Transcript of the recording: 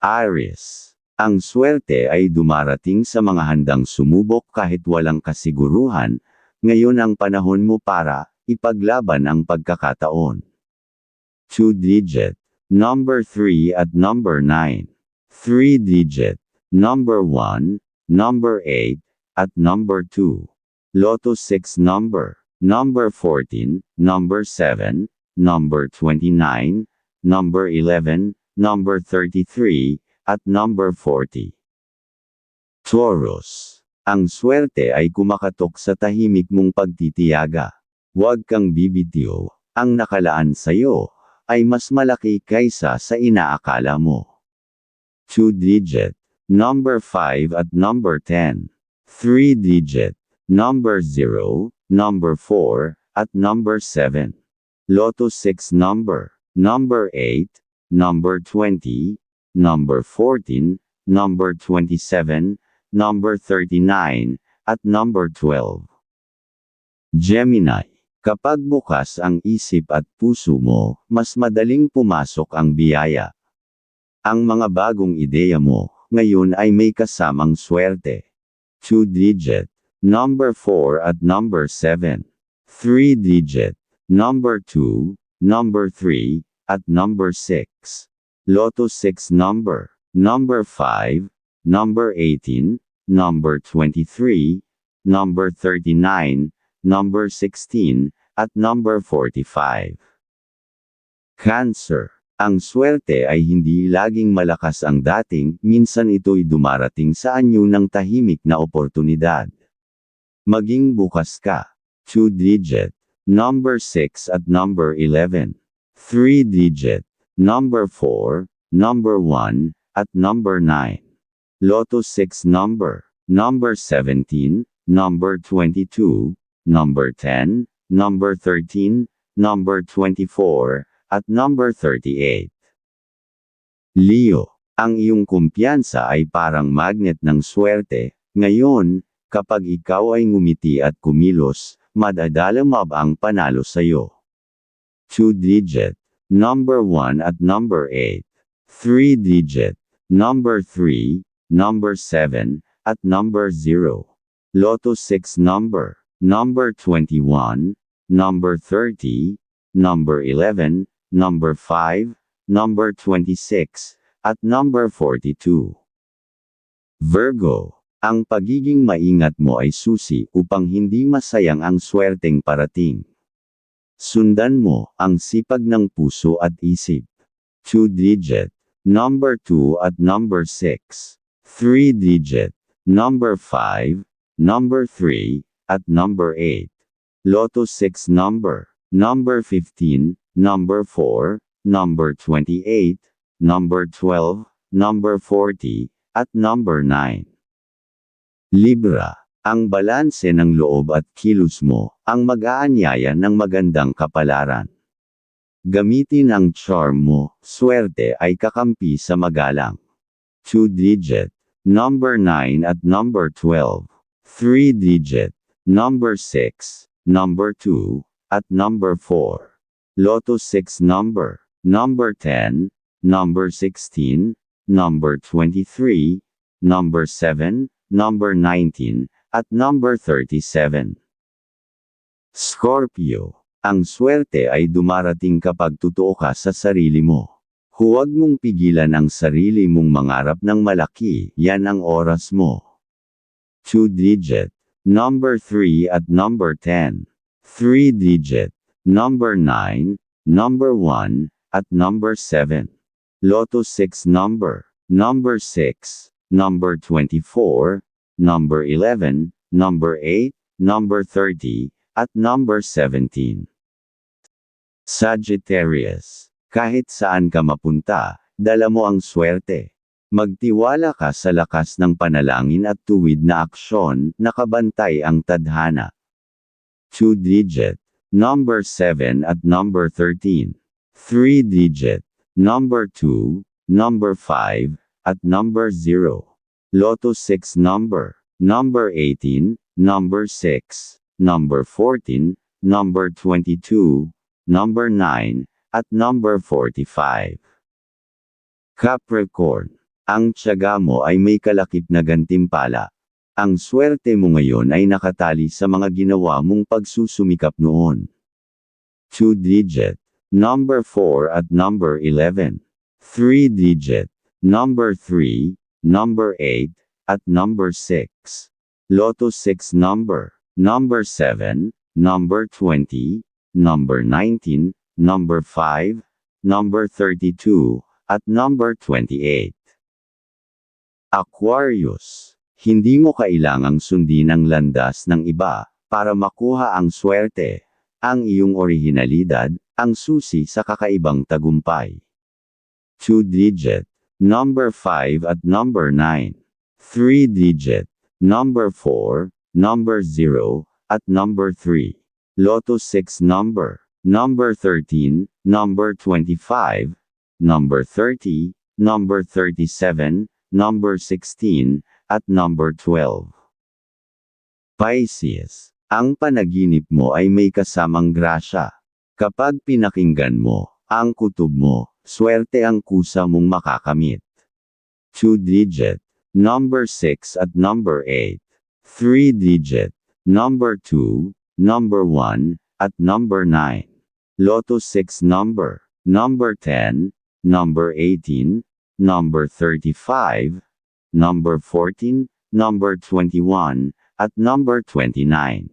Aries. Ang swerte ay dumarating sa mga handang sumubok kahit walang kasiguruhan, ngayon ang panahon mo para ipaglaban ang pagkakataon. 2 digit, number 3 at number 9. 3 digit, number 1, number 8, at number 2. Lotto 6 number, number 14, number 7, number 29, number 11, number 33, at number 40. Taurus. Ang swerte ay kumakatok sa tahimik mong pagtitiyaga. Huwag kang bibitiw, ang nakalaan sa'yo ay mas malaki kaysa sa inaakala mo. 2 digit, number 5 at number 10. 3 digit, number 0, number 4, at number 7. Lotto 6 number, number 8, number 20, number 14, number 27, number 39, at number 12. Gemini. Kapag bukas ang isip at puso mo, mas madaling pumasok ang biyaya. Ang mga bagong ideya mo, ngayon ay may kasamang swerte. 2 digit, number 4 at number 7. 3 digit, number 2, number 3, at number 6. Lotto 6 number, number 5, number 18, number 23, number 39, number 16, at number 45. Cancer. Ang swerte ay hindi laging malakas ang dating, minsan ito'y dumarating sa anyo ng tahimik na oportunidad. Maging bukas ka. 2 digit, number 6 at number 11. 3 digit, number 4, number 1, at number 9. Lotto 6 number, number 17, number 22, number 10, number 13, number 24, at number 38. Leo, ang iyong kumpiyansa ay parang magnet ng swerte, ngayon, kapag ikaw ay ngumiti at kumilos, madadalamab ang panalo sa'yo. 2 digit, number 1 at number 8. 3 digit, number 3, number 7, at number 0. Lotto 6 number, number 21, number 30, number 11, number 5, number 26, at number 42. Virgo, ang pagiging maingat mo ay susi upang hindi masayang ang swerteng parating. Sundan mo ang sipag ng puso at isip. 2 digit, number 2 at number 6. 3 digit, number 5, number 3, at number 8. Lotto 6 number, number 15, number 4, number 28, number 12, number 40, at number 9. Libra, ang balanse ng loob at kilos mo, ang mag-aanyaya ng magandang kapalaran. Gamitin ang charm mo, swerte ay kakampi sa magalang. 2 digit, number 9 at number 12. 3 digit, number 6, number 2, at number 4. Lotto 6 number, number 10, number 16, number 23, number 7, number 19, at number 37. Scorpio. Ang swerte ay dumarating kapag totoo ka sa sarili mo. Huwag mong pigilan ang sarili mong mangarap ng malaki, yan ang oras mo. 2 digit, number 3 at number 10. 3 digit, number 9, number 1, at number 7. Lotto 6 number, number 6, number 24, number 11, number 8, number 30, at number 17. Sagittarius. Kahit saan ka mapunta, dala mo ang swerte. Magtiwala ka sa lakas ng panalangin at tuwid na aksyon, nakabantay ang tadhana. 2 digit, number 7 at number 13. 3 digit, number 2, number 5, at number 0. Lotto 6 number, number 18, number 6, number 14, number 22, number 9, at number 45. Capricorn. Ang tiyaga mo ay may kalakip na gantimpala. Ang swerte mo ngayon ay nakatali sa mga ginawa mong pagsusumikap noon. 2-digit, number 4 at number 11. 3-digit, number 3, number 8, at number 6. Lotto 6 number, number 7, number 20, number 19, number 5, number 32, at number 28. Aquarius, hindi mo kailangang sundin ang landas ng iba para makuha ang swerte, ang iyong orihinalidad, ang susi sa kakaibang tagumpay. 2-digit, number 5 at number 9. 3-digit, number 4, number 0, at number 3. Lotto 6 number, number 13, number 25, number 30, number 37, number 16, at number 12. Pisces, ang panaginip mo ay may kasamang grasya. Kapag pinakinggan mo, ang kutob mo, swerte ang kusa mong makakamit. 2-digit, number 6 at number 8. 3-digit, number 2, number 1, at number 9. Lotto 6 number, number 10, number 18, number 35, number 14, number 21, at number 29.